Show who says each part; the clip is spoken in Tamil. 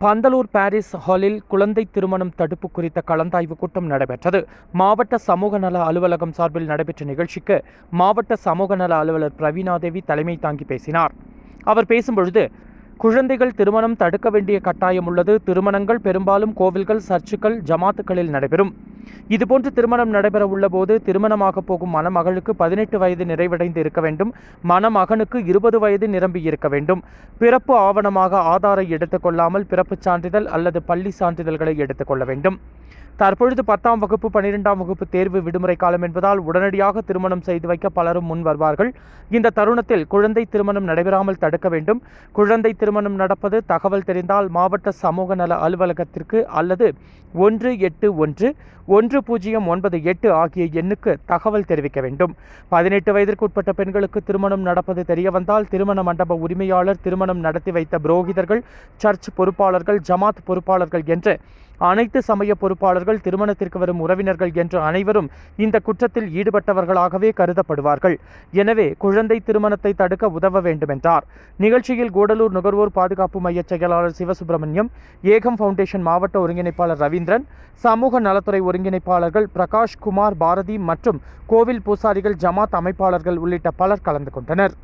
Speaker 1: பந்தலூர் பாரிஸ் ஹாலில் குழந்தை திருமணம் தடுப்பு குறித்த கலந்தாய்வு கூட்டம் நடைபெற்றது. மாவட்ட சமூக நல அலுவலகம் சார்பில் நடைபெற்ற நிகழ்ச்சிக்கு மாவட்ட சமூக நல அலுவலர் பிரவீணாதேவி தலைமை தாங்கி பேசினார். அவர் பேசும்பொழுது குழந்தைகள் திருமணம் தடுக்க வேண்டிய கட்டாயம் உள்ளது. திருமணங்கள் பெரும்பாலும் கோவில்கள் சர்ச்சுக்கள் ஜமாத்துகளில் நடைபெறும். இதுபோன்று திருமணம் நடைபெற உள்ள போது திருமணமாக போகும் மணமகளுக்கு பதினெட்டு வயது நிறைவடைந்து இருக்க வேண்டும். மணமகனுக்கு இருபது வயது நிரம்பி இருக்க வேண்டும். பிறப்பு ஆவணமாக ஆதாரை எடுத்துக்கொள்ளாமல் பிறப்புச் சான்றிதழ் அல்லது பள்ளி சான்றிதழ்களை எடுத்துக்கொள்ள வேண்டும். தற்பொழுது பத்தாம் வகுப்பு பன்னிரெண்டாம் வகுப்பு தேர்வு விடுமுறை காலம் என்பதால் உடனடியாக திருமணம் செய்து வைக்க பலரும் முன் வருவார்கள். இந்த தருணத்தில் குழந்தை திருமணம் நடைபெறாமல் தடுக்க வேண்டும். குழந்தை திருமணம் நடப்பது தகவல் தெரிந்தால் மாவட்ட சமூக நல அலுவலகத்திற்கு அல்லது ஒன்று எட்டு ஒன்று ஒன்று பூஜ்ஜியம் ஒன்பது எட்டு ஆகிய எண்ணுக்கு தகவல் தெரிவிக்க வேண்டும். பதினெட்டு வயதிற்கு உட்பட்ட பெண்களுக்கு திருமணம் நடப்பது தெரியவந்தால் திருமண மண்டப உரிமையாளர் திருமணம் நடத்தி வைத்த புரோகிதர்கள் சர்ச் பொறுப்பாளர்கள் ஜமாத் பொறுப்பாளர்கள் என்று அனைத்து சமய பொறுப்பாளர்கள் திருமணத்திற்கு வரும் உறவினர்கள் என்று அனைவரும் இந்த குற்றத்தில் ஈடுபட்டவர்களாகவே கருதப்படுவார்கள். எனவே குழந்தை திருமணத்தை தடுக்க உதவ வேண்டும் என்றார் நிகழ்ச்சியில் கூடலூர் நுகர்வோர் பாதுகாப்பு மைய செயலாளர் சிவசுப்பிரமணியம் ஏகம் ஃபவுண்டேஷன் மாவட்ட ஒருங்கிணைப்பாளர் ரவீந்திரன் சமூக நலத்துறை ஒருங்கிணைப்பாளர்கள் பிரகாஷ் குமார் பாரதி மற்றும் கோவில் பூசாரிகள் ஜமாத் அமைப்பாளர்கள் உள்ளிட்ட பலர் கலந்து கொண்டனர்.